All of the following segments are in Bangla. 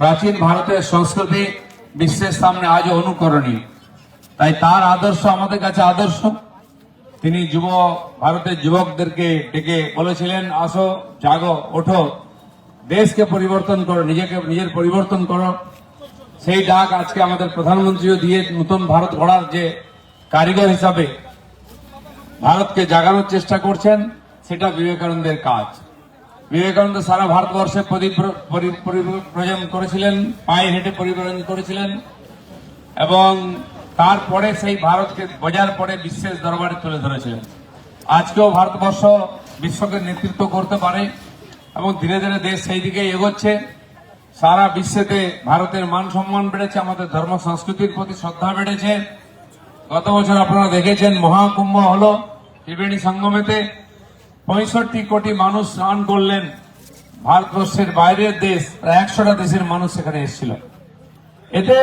প্রাচীন ভারতের সংস্কৃতি বিশ্বের সামনে আজও অনুকরণীয়। তাই তার আদর্শ আমাদের কাছে আদর্শ। তিনি যুব, ভারতের যুবকদেরকে ডেকে বলেছিলেন, আসো, জাগো, ওঠো। দেশকে পরিবর্তন করো, নিজেকে, নিজের পরিবর্তন করো। সেই ডাক আজকে আমাদের প্রধানমন্ত্রীও দিয়ে নতুন ভারত গড়ার যে কারিগর হিসাবে ভারতকে জাগানোর চেষ্টা করছেন, সেটা বিবেকানন্দের কাজ। বিবেকানন্দ সারা ভারতবর্ষে পরিব্র- পরি- পরিব্রজন করেছিলেন, পায়ে হেঁটে পরিব্রজন করেছিলেন, এবং তারপরে সেই ভারতকে বজার পরে বিশ্বের দরবারে তুলে ধরেছিলেন। আজকেও ভারতবর্ষ বিশ্বকে নেতৃত্ব করতে পারে, এবং ধীরে ধীরে দেশ সেই দিকে এগোচ্ছে। সারা বিশ্বেতে ভারতের মান সম্মান বেড়েছে, আমাদের ধর্ম সংস্কৃতির প্রতি শ্রদ্ধা বেড়েছে। গত বছর আপনারা দেখেছেন, মহাকুম্ভ হলো ত্রিবেণী সঙ্গমেতে। পঁয়ষট্টি কোটি মানুষ স্নান করলেন। ভারতবর্ষের বাইরের দেশ, প্রায় একশোটা দেশের মানুষ সেখানে এসেছিল। এতে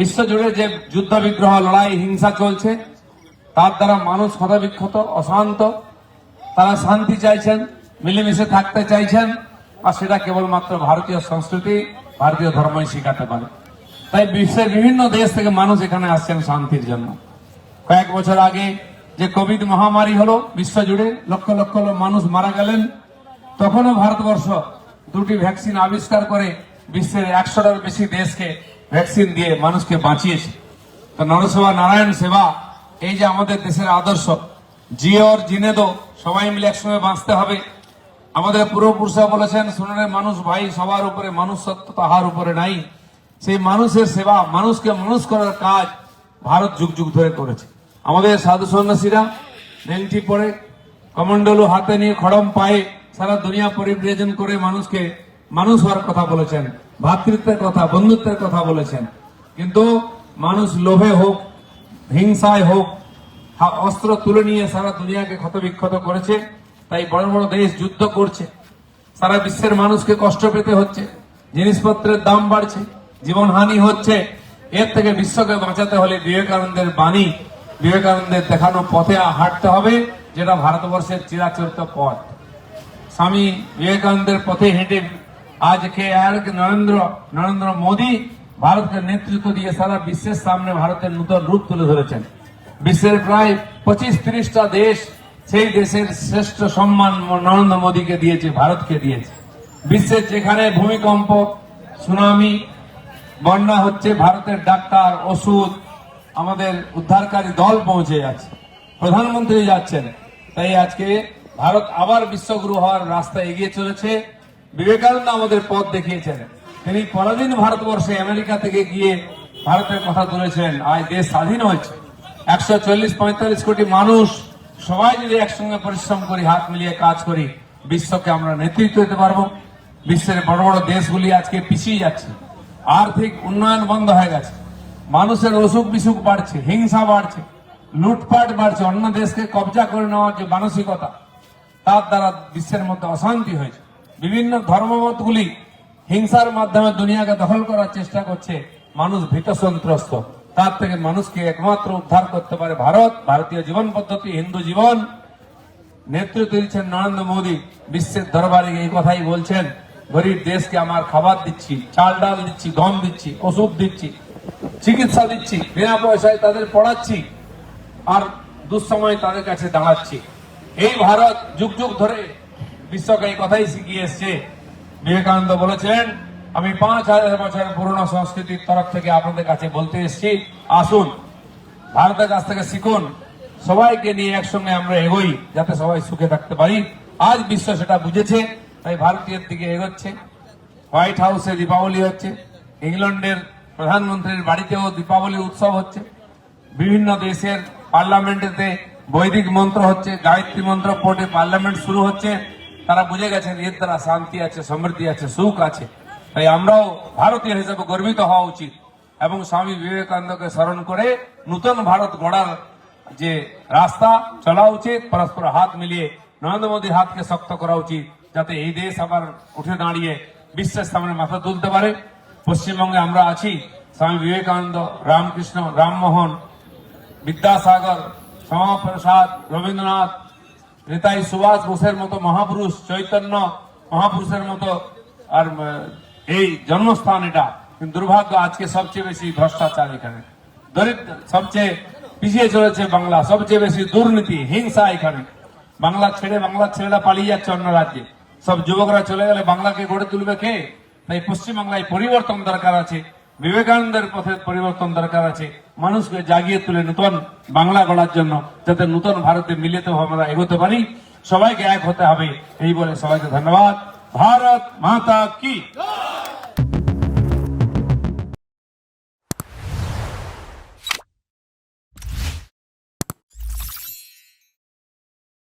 বিশ্বজুড়ে যে যুদ্ধ বিগ্রহ লড়াই, হিংসা চলছে, তার দ্বারা মানুষ ক্ষতবিক্ষত, অশান্ত। তারা শান্তি চাইছেন, মিলেমিশে থাকতে চাইছেন, আর সেটা কেবলমাত্র ভারতীয় সংস্কৃতি, ভারতীয় ধর্মই শেখাতে পারে। তাই বিশ্বের বিভিন্ন দেশ থেকে মানুষ এখানে আসছেন শান্তির জন্য। কয়েক বছর আগে যে কোভিড মহামারী হলো বিশ্বজুড়ে লক্ষ লক্ষ লোক মানুষ মারা গেলেন। তখনও ভারতবর্ষ দুটি ভ্যাকসিন আবিষ্কার করে বিশ্বের একশোটার বেশি দেশকে ভ্যাকসিন দিয়ে মানুষকে বাঁচিয়েছে। তো নরসেবা নারায়ণ সেবা, এই যে আমাদের দেশের আদর্শ জিওর জিনেদো, সবাই মিলে একসঙ্গে বাঁচতে হবে। আমাদের পূর্বপুরুষরা বলেছেন শুনুনের মানুষ ভাই, সবার উপরে মানুষ সত্য তাহার উপরে নাই। সেই মানুষের সেবা, মানুষকে মানুষ করার কাজ ভারত যুগ যুগ ধরে করেছে। আমাদের সাধু সন্ন্যাসীরা নেংটি পরে কমন্ডলু হাতে নিয়ে খড়ম পায়ে সারা দুনিয়া পরিব্রেজন করে মানুষকে মানুষ হওয়ার কথা বলেছেন ভ্রাতৃত্বের কথা, বন্ধুত্বের কথা বলেছেন। কিন্তু মানুষ লোভে হোক, হিংসায় হোক অস্ত্র তুলে নিয়ে সারা দুনিয়াকে ক্ষতবিক্ষত করেছে, তাই বড় বড় দেশ যুদ্ধ করছে। সারা বিশ্বের মানুষকে কষ্ট পেতে হচ্ছে, জিনিসপত্রের দাম বাড়ছে, জীবনহানি হচ্ছে। এর থেকে বিশ্বকে বাঁচাতে হলে বিবেকানন্দের বাণী বিবেকানন্দের দেখানো পথে হাঁটতে হবে, যেটা ভারতবর্ষের চিরাচরিত পথ। স্বামী বিবেকানন্দের পথে হেঁটে আজকে আর নরেন্দ্র নরেন্দ্র মোদী ভারতকে নেতৃত্ব দিয়ে সারা বিশ্বের সামনে ভারতের নূতন রূপ তুলে ধরেছেন। বিশ্বের প্রায় পঁচিশ তিরিশটা দেশ সেই দেশের শ্রেষ্ঠ সম্মান নরেন্দ্র মোদীকে দিয়েছে, ভারতকে দিয়েছে। বিশ্বের যেখানে ভূমিকম্প, সুনামি, বন্যা হচ্ছে, ভারতের ডাক্তার, ওষুধ আমাদের উদ্ধারকারী দল পৌঁছে যাচ্ছে। প্রধানমন্ত্রী যাচ্ছেন। তাই আজকে ভারত আবার বিশ্বগুরু হওয়ার রাস্তা এগিয়ে চলেছে। বিবেকানন্দ আমাদের পথ দেখিয়েছেন। তিনি পরদিন ভারতবর্ষে আমেরিকা থেকে গিয়ে ভারতের কথা তুলেছেন আজ দেশ স্বাধীন হয়েছে। একশো চল্লিশ পঁয়তাল্লিশ কোটি মানুষ, সবাই যদি একসঙ্গে পরিশ্রম করি, হাত মিলিয়ে কাজ করি, বিশ্বকে আমরা নেতৃত্ব দিতে পারব। বিশ্বের বড় বড় দেশগুলি আজকে পিছিয়ে যাচ্ছে। আর্থিক উন্নয়ন বন্ধ হয়ে গেছে। মানুষের অসুখ বিসুখ বাড়ছে, হিংসা বাড়ছে, লুটপাট বাড়ছে, অন্য দেশকে কবজা করে নেওয়ার যে মানসিকতা, তার দ্বারা বিশ্বের মধ্যে অশান্তি হয়েছে। বিভিন্ন ধর্মমতগুলি হিংসার মাধ্যমে দুনিয়াকে দখল করার চেষ্টা করছে, মানুষ ভীত সন্ত্রস্ত তার থেকে মানুষকে একমাত্র উদ্ধার করতে পারে ভারত, ভারতীয় জীবন পদ্ধতি, হিন্দু জীবন। নেতৃত্ব দিচ্ছেন নরেন্দ্র মোদী, বিশ্বের দরবারে এই কথাই বলছেন, গরিব দেশকে আমার খাবার দিচ্ছি, চাল ডাল দিচ্ছি, গম দিচ্ছি, ওষুধ দিচ্ছি। চিকিৎসা দিচ্ছি, বিনা পয়সায় তাদের পড়াচ্ছি আর দুঃসময় তাদের কাছে দাঁড়াচ্ছি। এই ভারত যুগ যুগ ধরে বিশ্বকে এই কথাই শিখিয়ে এসছে। বিবেকানন্দ বলেছেন, আমি পাঁচ হাজার বছর পুরনো সংস্কৃতির তরফ থেকে আপনাদের কাছে বলতে এসেছি, আসুন, ভারতের কাছ থেকে শিখুন। সবাইকে নিয়ে একসঙ্গে আমরা এগোই, যাতে সবাই সুখে থাকতে পারি। আজ বিশ্ব সেটা বুঝেছে, তাই ভারতীয়ের দিকে এগোচ্ছে। হোয়াইট হাউসে দীপাবলি হচ্ছে, ইংল্যান্ডের প্রধানমন্ত্রীর বাড়িতেও দীপাবলি উৎসব হচ্ছে। বিভিন্ন দেশের পার্লামেন্টেতে বৈদিক মন্ত্র হচ্ছে, গায়ত্রী মন্ত্র পড়ে পার্লামেন্ট শুরু হচ্ছে। তারা বুঝে গেছেন, এর দ্বারা শান্তি আছে, সমৃদ্ধি আছে, সুখ আছে। তাই আমরাও ভারতীয় হিসেবে গর্বিত হওয়া উচিত এবং স্বামী বিবেকানন্দকে স্মরণ করে নূতন ভারত গড়ার যে রাস্তা চলা উচিত, পরস্পর হাত মিলিয়ে নরেন্দ্র মোদীর হাতকে শক্ত করা উচিত, যাতে এই দেশ আবার উঠে দাঁড়িয়ে বিশ্বের সামনে মাথা তুলতে পারে। পশ্চিমবঙ্গে আমরা আছি, স্বামী বিবেকানন্দ, রামকৃষ্ণ, রামমোহন, বিদ্যাসাগর, শ্যামাপ্রসাদ, রবীন্দ্রনাথ নেতাজি সুভাষ বোসের মতো মহাপুরুষ, চৈতন্য মহাপুরুষের মতো, আর এই জন্মস্থান এটা। কিন্তু দুর্ভাগ্য, আজকে সবচেয়ে বেশি ভ্রষ্টাচার এখানে। দরিদ্র, সবচেয়ে পিছিয়ে চলেছে বাংলা, সবচেয়ে বেশি দুর্নীতি, হিংসা এখানে। বাংলা ছেড়ে, বাংলার ছেলেরা পালিয়ে যাচ্ছে অন্য রাজ্যে। সব যুবকরা চলে গেলে বাংলাকে গড়ে তুলবে কে? তাই পশ্চিমবাংলায় পরিবর্তন দরকার আছে, বিবেকানন্দের পথে পরিবর্তন দরকার আছে, মানুষকে জাগিয়ে তুলে নতুন বাংলা গড়ার জন্য যাতে নতুন ভারতে মিলিত আমরা এগোতে পারি। সবাইকে এক হতে হবে, এই বলে সবাইকে ধন্যবাদ। ভারত মাতা কি।